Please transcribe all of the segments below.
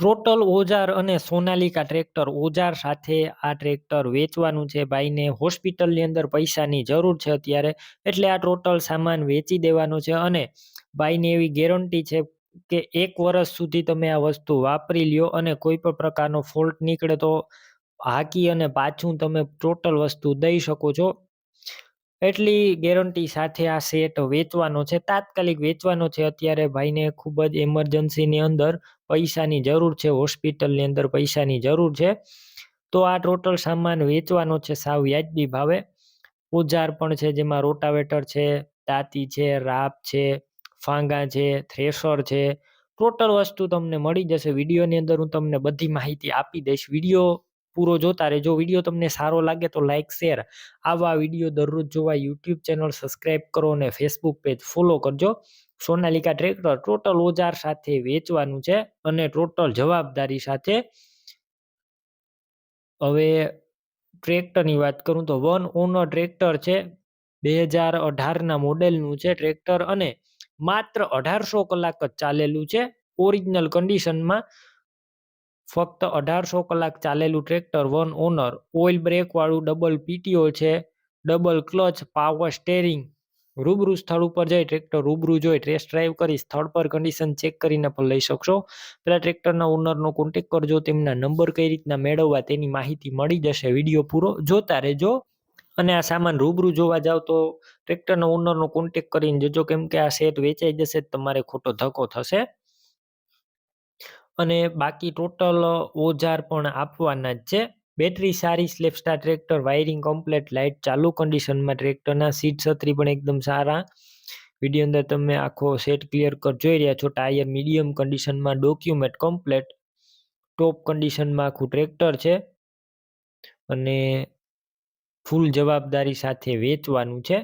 Total ઓજાર અને Sonalika tractor ઓજાર સાથે આ ટ્રેક્ટર વેચવાનું છે. ભાઈને હોસ્પિટલની અંદર પૈસાની જરૂર છે અત્યારે, એટલે આ ટોટલ સામાન વેચી દેવાનો છે અને ભાઈની એવી ગેરંટી છે કે એક વર્ષ સુધી તમે આ વસ્તુ વાપરી લ્યો અને કોઈ પણ પ્રકારનો ફોલ્ટ નીકળે તો હાકી અને પાછું તમે ટોટલ વસ્તુ દઈ શકો છો. એટલી ગેરંટી સાથે આ સેટ વેચવાનો છે. તાત્કાલિક વેચવાનો છે. અત્યારે ભાઈને ખૂબ જ એમરજન્સીની અંદર પૈસાની જરૂર છે, હોસ્પિટલની અંદર પૈસાની જરૂર છે. તો આ ટોટલ સામાન વેચવાનો છે સાવ વ્યાજબી ભાવે. ઓજાર પણ છે જેમાં રોટાવેટર છે તાતી છે રાપ છે, ફાંગા છે, થ્રેશર છે. ટોટલ વસ્તુ તમને મળી જશે. વિડીયોની અંદર હું તમને બધી માહિતી આપી દઈશ. વીડિયો પૂરો જોતા રહેજો. વીડિયો તમને સારો લાગે તો લાઇક શેર આવા વીડિયો દરરોજ જોવા યુટ્યુબ ચેનલ સબસ્ક્રાઈબ કરો અને ફેસબુક પેજ ફોલો કરજો. સોનાલિકા ટ્રેક્ટર ટોટલ ઓજાર સાથે વેચવાનું છે અને ટોટલ જવાબદારી સાથે. હવે ટ્રેક્ટરની વાત કરું તો વન ઓનર ટ્રેક્ટર છે, બે હજાર અઢારના મોડેલનું છે ટ્રેક્ટર અને માત્ર અઢારસો કલાક જ ચાલેલું છે. ઓરિજિનલ કન્ડિશનમાં ફક્ત અઢારસો કલાક ચાલેલું ટ્રેક્ટર વન ઓનર, ઓઇલ બ્રેકવાળું ડબલ પીટીઓ છે, ડબલ ક્લચ, પાવર સ્ટેરિંગ. રૂબરૂ સ્થળ ઉપર જઈ ટ્રેક્ટર રૂબરૂ જોઈ ટેસ્ટ ડ્રાઈવ કરી સ્થળ પર કન્ડિશન ચેક કરીને પણ લઈ શકશો. પેલા ટ્રેક્ટરના ઓનરનો કોન્ટેક કરજો, તેમના નંબર કઈ રીતના મેળવવા તેની માહિતી મળી જશે. વીડિયો પૂરો જોતા રહેજો અને આ સામાન રૂબરૂ જોવા જાવ તો ટ્રેક્ટરના ઓનરનો કોન્ટેક કરીને જજો, કેમ કે આ સેટ વેચાઈ જશે, તમારે ખોટો ધક્કો થશે. અને બાકી ટોટલ ઓજાર પણ આપવાના જ છે. બેટરી સારી self starter tractor wiring complete light ચાલુ કન્ડિશનમાં ટ્રેક્ટરના સીટ છત્રી પણ એકદમ સારા. વીડિયો અંદર તમે આખો સેટ ક્લિયર કર, જોઈ રહ્યા છો ટાયર મીડિયમ કન્ડિશનમાં ડોક્યુમેન્ટ કમ્પ્લેટ ટોપ કન્ડિશનમાં આખું ટ્રેક્ટર છે. અને ફૂલ જવાબદારી સાથે વેચવાનું છે.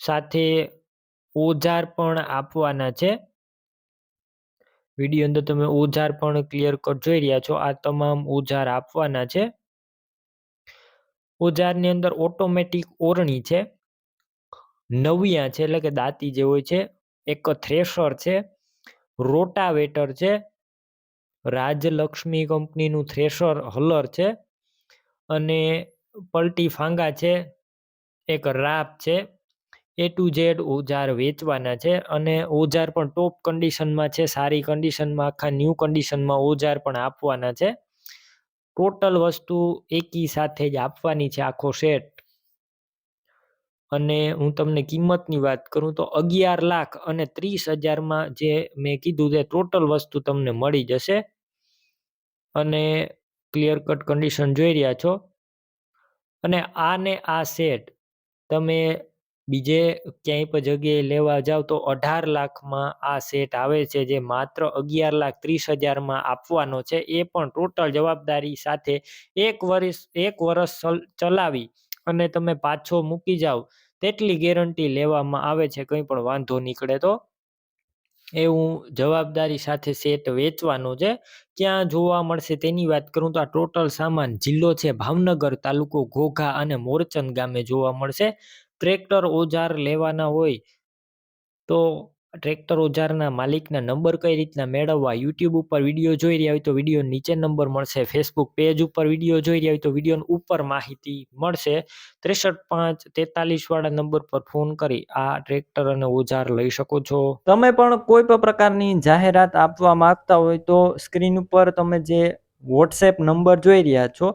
સાથે ઓજાર પણ આપવાના છે. વીડિયો અંદર તમે ઓજાર પણ ક્લિયર કટ જોઈ રહ્યા છો. આ તમામ ઓજાર આપવાના છે. ઓજારની અંદર ઓટોમેટિક ઓરણી છે. નવિયા છે એટલે કે દાંતી જે હોય છે, એક થ્રેશર છે, રોટાવેટર છે, રાજલક્ષ્મી કંપનીનું થ્રેશર હલર છે, અને પલટી ફાંગા છે, એક રાપ છે. એ ટુ ઝેડ ઓજાર વેચવાના છે અને ઓજાર પણ ટોપ કન્ડિશનમાં છે, સારી કન્ડિશનમાં આખા ન્યૂ કન્ડિશનમાં ઓજાર પણ આપવાના છે. ટોટલ વસ્તુ એકી સાથે જ આપવાની છે આખો સેટ અને હું તમને કિંમતની વાત કરું તો અગિયાર લાખ અને ત્રીસ હજારમાં જે મેં કીધું તે ટોટલ વસ્તુ તમને મળી જશે. અને ક્લિયર કટ કન્ડિશન જોઈ રહ્યા છો. અને આને આ સેટ તમે બીજે ક્યાંય પણ જગ્યાએ લેવા જાવ તો અઢાર લાખમાં આ સેટ આવે છે, જે માત્ર અગિયાર લાખ ત્રીસ હજારમાં આપવાનો છે. એ પણ ટોટલ જવાબદારી સાથે એક વર્ષ એક વર્ષ ચલાવી અને તમે પાછો મૂકી જાઓ તેટલી ગેરંટી લેવામાં આવે છે, કંઈ પણ વાંધો નીકળે તો. એવું જવાબદારી સાથે સેટ વેચવાનો છે. ક્યાં જોવા મળશે તેની વાત કરું તો આ ટોટલ સામાન જિલ્લો છે, ભાવનગર તાલુકો ઘોઘા અને મોરચંદ ગામે જોવા મળશે. ટ્રેક્ટર ઓજાર લેવાના હોય તો ટ્રેક્ટર ઓજારના માલિકના નંબર કઈ રીતના મેળવવા? યુટ્યુબ ઉપર વીડિયો જોઈ રહ્યા હોય તો વીડિયો નીચે નંબર મળશે. ફેસબુક પેજ ઉપર વીડિયો જોઈ રહ્યા હોય તો વીડિયો ઉપર માહિતી મળશે. ત્રેસઠ પાંચ તેતાલીસ વાળા નંબર પર ફોન કરી આ ટ્રેક્ટર અને ઓજાર લઈ શકો છો. તમે પણ કોઈ પણ પ્રકારની જાહેરાત આપવા માંગતા હોય તો સ્ક્રીન ઉપર તમે જે વોટ્સએપ નંબર જોઈ રહ્યા છો